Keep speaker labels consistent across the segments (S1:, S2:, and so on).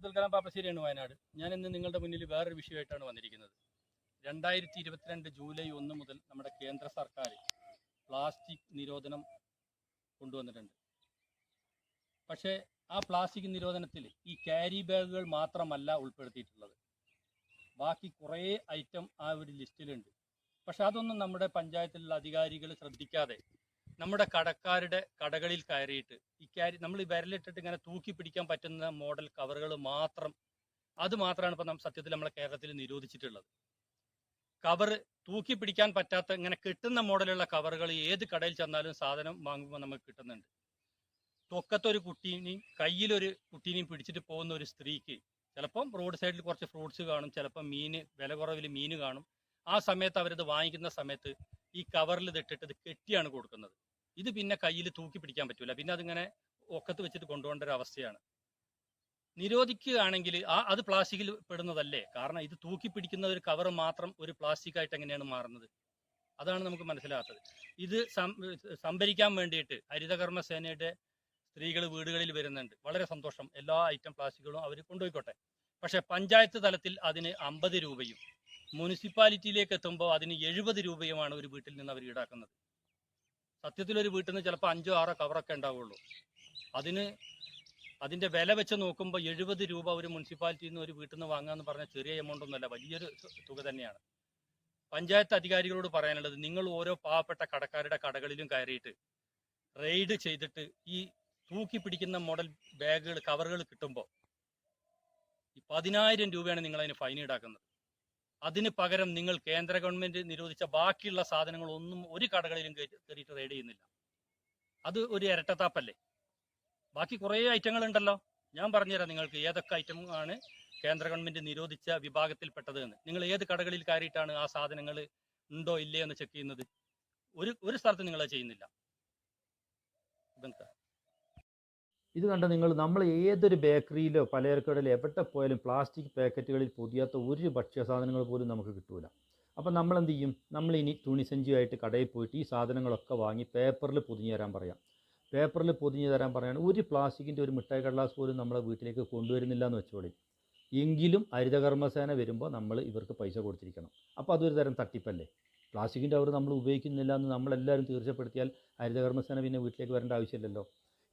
S1: അബ്ദുൽ കലാം പാപ്പശ്ശേരിയാണ് വയനാട്. ഞാൻ ഇന്ന് നിങ്ങളുടെ മുന്നിൽ വേറൊരു വിഷയമായിട്ടാണ് വന്നിരിക്കുന്നത്. രണ്ടായിരത്തി ഇരുപത്തിരണ്ട് ജൂലൈ ഒന്ന് മുതൽ നമ്മുടെ കേന്ദ്ര സർക്കാർ പ്ലാസ്റ്റിക് നിരോധനം കൊണ്ടുവന്നിട്ടുണ്ട്. പക്ഷേ ആ പ്ലാസ്റ്റിക് നിരോധനത്തിൽ ഈ ക്യാരി ബാഗുകൾ മാത്രമല്ല ഉൾപ്പെടുത്തിയിട്ടുള്ളത്. ബാക്കി കുറേ ഐറ്റം ആ ഒരു ലിസ്റ്റിലുണ്ട്. പക്ഷെ അതൊന്നും നമ്മുടെ പഞ്ചായത്തിലുള്ള അധികാരികൾ ശ്രദ്ധിക്കാതെ നമ്മുടെ കടക്കാരുടെ കടകളിൽ കയറിയിട്ട് ഈ ക്യാരി നമ്മൾ ഈ വിരലിട്ടിട്ട് ഇങ്ങനെ തൂക്കി പിടിക്കാൻ പറ്റുന്ന മോഡൽ കവറുകൾ മാത്രം അത് മാത്രമാണ് ഇപ്പം നമ്മൾ സത്യത്തിൽ നമ്മളെ കേരളത്തിൽ നിരോധിച്ചിട്ടുള്ളത്. കവർ തൂക്കി പിടിക്കാൻ പറ്റാത്ത ഇങ്ങനെ കിട്ടുന്ന മോഡലുള്ള കവറുകൾ ഏത് കടയിൽ ചെന്നാലും സാധനം വാങ്ങുമ്പോൾ നമുക്ക് കിട്ടുന്നുണ്ട്. തൊക്കത്തൊരു കുട്ടീനെയും കയ്യിലൊരു കുട്ടീനെയും പിടിച്ചിട്ട് പോകുന്ന ഒരു സ്ത്രീക്ക് ചിലപ്പം റോഡ് സൈഡിൽ കുറച്ച് ഫ്രൂട്ട്സ് കാണും ചിലപ്പം മീൻ വില കുറവിൽ മീൻ കാണും. ആ സമയത്ത് അവരത് വാങ്ങിക്കുന്ന സമയത്ത് ഈ കവറിൽ ഇതിട്ടിട്ട് ഇത് കെട്ടിയാണ് കൊടുക്കുന്നത്. ഇത് പിന്നെ കയ്യിൽ തൂക്കി പിടിക്കാൻ പറ്റൂല. പിന്നെ അതിങ്ങനെ ഒക്കത്ത് വെച്ചിട്ട് കൊണ്ടുപോകേണ്ട ഒരു അവസ്ഥയാണ്. നിരോധിക്കുകയാണെങ്കിൽ ആ അത് പ്ലാസ്റ്റിക്കിൽ പെടുന്നതല്ലേ? കാരണം ഇത് തൂക്കി പിടിക്കുന്ന ഒരു കവർ മാത്രം ഒരു പ്ലാസ്റ്റിക് ആയിട്ട് എങ്ങനെയാണ് മാറുന്നത്? അതാണ് നമുക്ക് മനസ്സിലാകാത്തത്. ഇത് സംഭരിക്കാൻ വേണ്ടിയിട്ട് ഹരിതകർമ്മ സേനയുടെ സ്ത്രീകൾ വീടുകളിൽ വരുന്നുണ്ട്. വളരെ സന്തോഷം. എല്ലാ ഐറ്റം പ്ലാസ്റ്റിക്കുകളും അവർ കൊണ്ടുപോയിക്കോട്ടെ. പക്ഷേ പഞ്ചായത്ത് തലത്തിൽ അതിന് അമ്പത് രൂപയും മുനിസിപ്പാലിറ്റിയിലേക്ക് എത്തുമ്പോൾ അതിന് എഴുപത് രൂപയുമാണ് ഒരു വീട്ടിൽ നിന്ന് അവർ ഈടാക്കുന്നത്. സത്യത്തിൽ ഒരു വീട്ടിൽ നിന്ന് ചിലപ്പോൾ അഞ്ചോ ആറോ കവറൊക്കെ ഉണ്ടാവുള്ളൂ. അതിന് അതിന്റെ വില വെച്ച് നോക്കുമ്പോൾ എഴുപത് രൂപ ഒരു മുനിസിപ്പാലിറ്റിയിൽ നിന്ന് ഒരു വീട്ടിൽ നിന്ന് വാങ്ങാന്ന് പറഞ്ഞാൽ ചെറിയ എമൗണ്ട് ഒന്നുമല്ല വലിയൊരു തുക തന്നെയാണ്. പഞ്ചായത്ത് അധികാരികളോട് പറയാനുള്ളത് നിങ്ങൾ ഓരോ പാവപ്പെട്ട കടക്കാരുടെ കടകളിലും കയറിയിട്ട് റെയ്ഡ് ചെയ്തിട്ട് ഈ തൂക്കി പിടിക്കുന്ന മോഡൽ ബാഗുകൾ കവറുകൾ കിട്ടുമ്പോൾ പതിനായിരം രൂപയാണ് നിങ്ങൾ അതിന് ഫൈൻ ഈടാക്കുന്നത്. അതിന് പകരം നിങ്ങൾ കേന്ദ്ര ഗവൺമെന്റ് നിരോധിച്ച ബാക്കിയുള്ള സാധനങ്ങളൊന്നും ഒരു കടകളിലും കയറിയിട്ട് റെയ്ഡ് ചെയ്യുന്നില്ല. അത് ഒരു ഇരട്ടത്താപ്പല്ലേ? ബാക്കി കുറേ ഐറ്റങ്ങൾ ഉണ്ടല്ലോ. ഞാൻ പറഞ്ഞുതരാം നിങ്ങൾക്ക് ഏതൊക്കെ ഐറ്റം ആണ് കേന്ദ്ര ഗവൺമെന്റ് നിരോധിച്ച വിഭാഗത്തിൽപ്പെട്ടത് എന്ന്. നിങ്ങൾ ഏത് കടകളിൽ കയറിയിട്ടാണ് ആ സാധനങ്ങൾ ഉണ്ടോ ഇല്ലയോ എന്ന് ചെക്ക് ചെയ്യുന്നത്? ഒരു ഒരു സ്ഥലത്ത് നിങ്ങൾ ചെയ്യുന്നില്ല. ഇതെന്താ?
S2: ഇത് കണ്ട നിങ്ങൾ നമ്മൾ ഏതൊരു ബേക്കറിയിലോ പലചരക്കടയിലോ എവിടെ പോയാലും പ്ലാസ്റ്റിക് പാക്കറ്റുകളിൽ പൊതിയാത്ത ഒരു ഭക്ഷ്യ സാധനങ്ങൾ പോലും നമുക്ക് കിട്ടൂല. അപ്പം നമ്മൾ എന്ത് ചെയ്യും? നമ്മൾ ഇനി തുണിസഞ്ചിയായിട്ട് കടയിൽ പോയിട്ട് ഈ സാധനങ്ങളൊക്കെ വാങ്ങി പേപ്പറിൽ പൊതിഞ്ഞു തരാൻ പറയാം. പേപ്പറിൽ പൊതിഞ്ഞു തരാൻ പറയാണ്. ഒരു പ്ലാസ്റ്റിക്കിന്റെ ഒരു മിഠായി കടലാസ് പോലും നമ്മളെ വീട്ടിലേക്ക് കൊണ്ടുവരുന്നില്ല എന്ന് വെച്ചോളി. എങ്കിലും ഹരിതകർമ്മസേന വരുമ്പോൾ നമ്മൾ ഇവർക്ക് പൈസ കൊടുത്തിരിക്കണം. അപ്പോൾ അതൊരു തരം തട്ടിപ്പല്ലേ? പ്ലാസ്റ്റിക്കിന്റെ അവർ നമ്മൾ ഉപയോഗിക്കുന്നില്ല എന്ന് നമ്മളെല്ലാവരും തീർച്ചപ്പെടുത്തിയാൽ ഹരിതകർമ്മസേന പിന്നെ വീട്ടിലേക്ക് വരേണ്ട ആവശ്യമില്ലല്ലോ.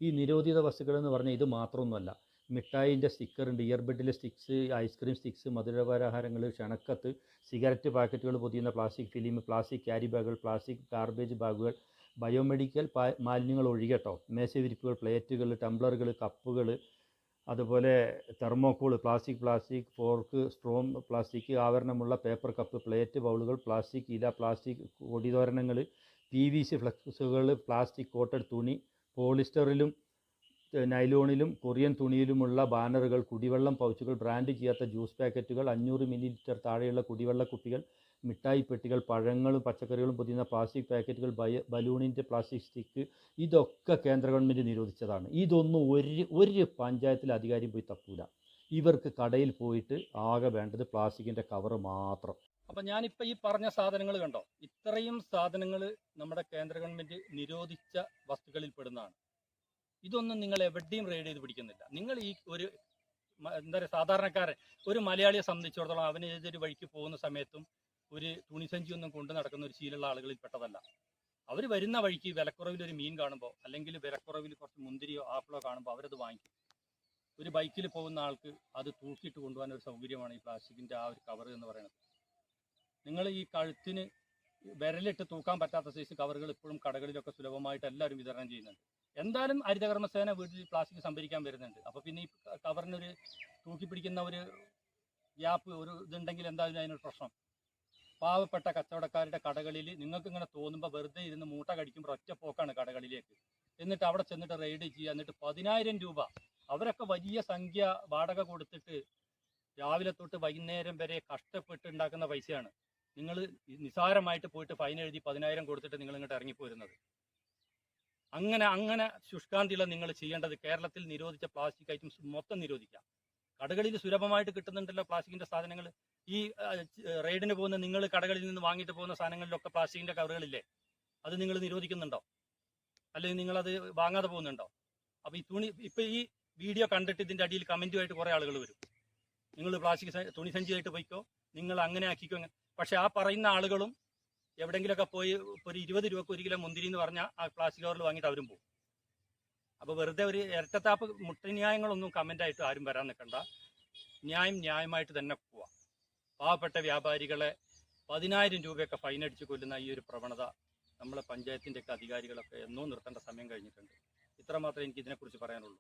S2: ഈ നിരോധിത വസ്തുക്കൾ എന്ന് പറഞ്ഞാൽ ഇത് മാത്രമൊന്നുമല്ല. മിഠായിന്റെ സ്റ്റിക്കറുണ്ട് ഇയർബഡിലെ സ്റ്റിക്സ് ഐസ്ക്രീം സ്റ്റിക്സ് മധുരപലഹാരങ്ങൾ ക്ഷണക്കത്ത് സിഗരറ്റ് പാക്കറ്റുകൾ പൊതിയുന്ന പ്ലാസ്റ്റിക് ഫിലിം പ്ലാസ്റ്റിക് ക്യാരി ബാഗുകൾ പ്ലാസ്റ്റിക് ഗാർബേജ് ബാഗുകൾ ബയോമെഡിക്കൽ മാലിന്യങ്ങൾ ഒഴികട്ടോ. മേശവിരിപ്പുകൾ പ്ലേറ്റുകൾ ടംബ്ലറുകൾ കപ്പുകൾ അതുപോലെ thermocol plastic plastic fork straw plastic ആവരണമുള്ള paper cup plate ബൗളുകൾ പ്ലാസ്റ്റിക് ഇല പ്ലാസ്റ്റിക് കൊടിതോരണങ്ങൾ പി വി സി ഫ്ലക്സുകൾ പ്ലാസ്റ്റിക് കോട്ടഡ് തുണി പോളിസ്റ്ററിലും നൈലോണിലും കൊറിയൻ തുണിയിലുമുള്ള ബാനറുകൾ കുടിവെള്ളം പൗച്ചുകൾ ബ്രാൻഡ് ചെയ്യാത്ത ജ്യൂസ് പാക്കറ്റുകൾ അഞ്ഞൂറ് മില്ലി ലിറ്റർ താഴെയുള്ള കുടിവെള്ള കുപ്പികൾ മിഠായി പെട്ടികൾ പഴങ്ങളും പച്ചക്കറികളും പൊതിയുന്ന പ്ലാസ്റ്റിക് പാക്കറ്റുകൾ ബയ ബലൂണിന്റെ പ്ലാസ്റ്റിക് സ്റ്റിക്ക് ഇതൊക്കെ കേന്ദ്ര ഗവൺമെന്റ് നിരോധിച്ചതാണ്. ഇതൊന്നും ഒരു ഒരു പഞ്ചായത്തിലെ അധികാരി പോയി തപ്പൂല. ഇവർക്ക് കടയിൽ പോയിട്ട് ആകെ വേണ്ടത് പ്ലാസ്റ്റിക്കിന്റെ കവറ് മാത്രം.
S1: അപ്പൊ ഞാനിപ്പോ ഈ പറഞ്ഞ സാധനങ്ങൾ കണ്ടോ? ഇത്രയും സാധനങ്ങൾ നമ്മുടെ കേന്ദ്ര ഗവൺമെന്റ് നിരോധിച്ച വസ്തുക്കളിൽ പെടുന്നതാണ്. ഇതൊന്നും നിങ്ങൾ എവിടെയും റെയ്ഡ് ചെയ്ത് പിടിക്കുന്നില്ല. നിങ്ങൾ ഈ ഒരു എന്താ പറയുക സാധാരണക്കാരൻ ഒരു മലയാളിയെ സംബന്ധിച്ചിടത്തോളം അവന് ഏതൊരു വഴിക്ക് പോകുന്ന സമയത്തും ഒരു തുണിസഞ്ചി ഒന്നും കൊണ്ടു നടക്കുന്ന ഒരു ശീലമുള്ള ആളുകളിൽ പെട്ടതല്ല. അവർ വരുന്ന വഴിക്ക് വിലക്കുറവിൽ ഒരു മീൻ കാണുമ്പോൾ അല്ലെങ്കിൽ വിലക്കുറവിൽ കുറച്ച് മുന്തിരിയോ ആപ്പിളോ കാണുമ്പോൾ അവരത് വാങ്ങിക്കും. ഒരു ബൈക്കിൽ പോകുന്ന ആൾക്ക് അത് തൂക്കിയിട്ട് കൊണ്ടുപോകാൻ ഒരു സൗകര്യമാണ് ഈ പ്ലാസ്റ്റിക്കിന്റെ ആ ഒരു കവർ എന്ന് പറയുന്നത്. നിങ്ങൾ ഈ കഴുത്തിന് വിരലിട്ട് തൂക്കാൻ പറ്റാത്ത സൈസ് കവറുകൾ ഇപ്പോഴും കടകളിലൊക്കെ സുലഭമായിട്ട് എല്ലാവരും വിതരണം ചെയ്യുന്നുണ്ട്. എന്തായാലും ഹരിതകർമ്മസേന വീട്ടിൽ പ്ലാസ്റ്റിക് സംഭരിക്കാൻ വരുന്നുണ്ട്. അപ്പോൾ പിന്നെ ഈ കവറിനൊരു തൂക്കി പിടിക്കുന്ന ഒരു ഗ്യാപ്പ് ഒരു ഇതുണ്ടെങ്കിൽ എന്തായാലും അതിനൊരു പ്രശ്നം. പാവപ്പെട്ട കച്ചവടക്കാരുടെ കടകളിൽ നിങ്ങൾക്ക് ഇങ്ങനെ തോന്നുമ്പോൾ വെറുതെ ഇരുന്ന് മൂട്ട കടിക്കുമ്പോൾ ഒറ്റ പോക്കാണ് കടകളിലേക്ക്. എന്നിട്ട് അവിടെ ചെന്നിട്ട് റെയ്ഡ് ചെയ്യുക എന്നിട്ട് പതിനായിരം രൂപ. അവരൊക്കെ വലിയ സംഖ്യ വാടക കൊടുത്തിട്ട് രാവിലെ തൊട്ട് വൈകുന്നേരം വരെ കഷ്ടപ്പെട്ട് ഉണ്ടാക്കുന്ന പൈസയാണ്. നിങ്ങൾ നിസാരമായിട്ട് പോയിട്ട് ഫൈൻ എഴുതി പതിനായിരം കൊടുത്തിട്ട് നിങ്ങൾ ഇങ്ങോട്ട് ഇറങ്ങിപ്പോരുന്നത്. അങ്ങനെ അങ്ങനെ ശുഷ്കാന്തിയുള്ള നിങ്ങൾ ചെയ്യേണ്ടത് കേരളത്തിൽ നിരോധിച്ച പ്ലാസ്റ്റിക് ഐറ്റംസ് മൊത്തം നിരോധിക്കാം. കടകളിൽ സുലഭമായിട്ട് കിട്ടുന്നുണ്ടല്ലോ പ്ലാസ്റ്റിക്കിന്റെ സാധനങ്ങൾ ഈ റെയ്ഡിന് പോകുന്ന നിങ്ങൾ കടകളിൽ നിന്ന് വാങ്ങിയിട്ട് പോകുന്ന സാധനങ്ങളിലൊക്കെ പ്ലാസ്റ്റിക്കിന്റെ കവറുകളില്ലേ? അത് നിങ്ങൾ നിരോധിക്കുന്നുണ്ടോ? അല്ലെങ്കിൽ നിങ്ങൾ അത് വാങ്ങാതെ പോകുന്നുണ്ടോ? അപ്പൊ ഈ തുണി ഇപ്പൊ ഈ വീഡിയോ കണ്ടിട്ട് ഇതിന്റെ അടിയിൽ കമന്റുമായിട്ട് കുറെ ആളുകൾ വരും. നിങ്ങൾ പ്ലാസ്റ്റിക് തുണി സഞ്ചിയായിട്ട് പോയിക്കോ. നിങ്ങൾ അങ്ങനെ ആക്കിക്കോ പക്ഷെ ആ പറയുന്ന ആളുകളും എവിടെയെങ്കിലുമൊക്കെ പോയി ഒരു ഇരുപത് രൂപക്ക് ഒരു കിലോ മുന്തിരി എന്ന് പറഞ്ഞാൽ ആ പ്ലാസ്റ്റിക് കവറിൽ വാങ്ങിയിട്ട് അവരും പോകും. അപ്പോൾ വെറുതെ ഒരു ഇരട്ടത്താപ്പ് മുട്ടന്യായങ്ങളൊന്നും കമന്റായിട്ട് ആരും വരാൻ നിൽക്കണ്ട. ന്യായം ന്യായമായിട്ട് തന്നെ പോവാം. പാവപ്പെട്ട വ്യാപാരികളെ പതിനായിരം രൂപയൊക്കെ ഫൈൻ അടിച്ച് കൊല്ലുന്ന ഈ ഒരു പ്രവണത നമ്മളെ പഞ്ചായത്തിന്റെയൊക്കെ അധികാരികളൊക്കെ എന്നോ നിർത്തേണ്ട സമയം കഴിഞ്ഞിട്ടുണ്ട്. ഇത്രമാത്രമേ എനിക്ക് ഇതിനെക്കുറിച്ച് പറയാനുള്ളൂ.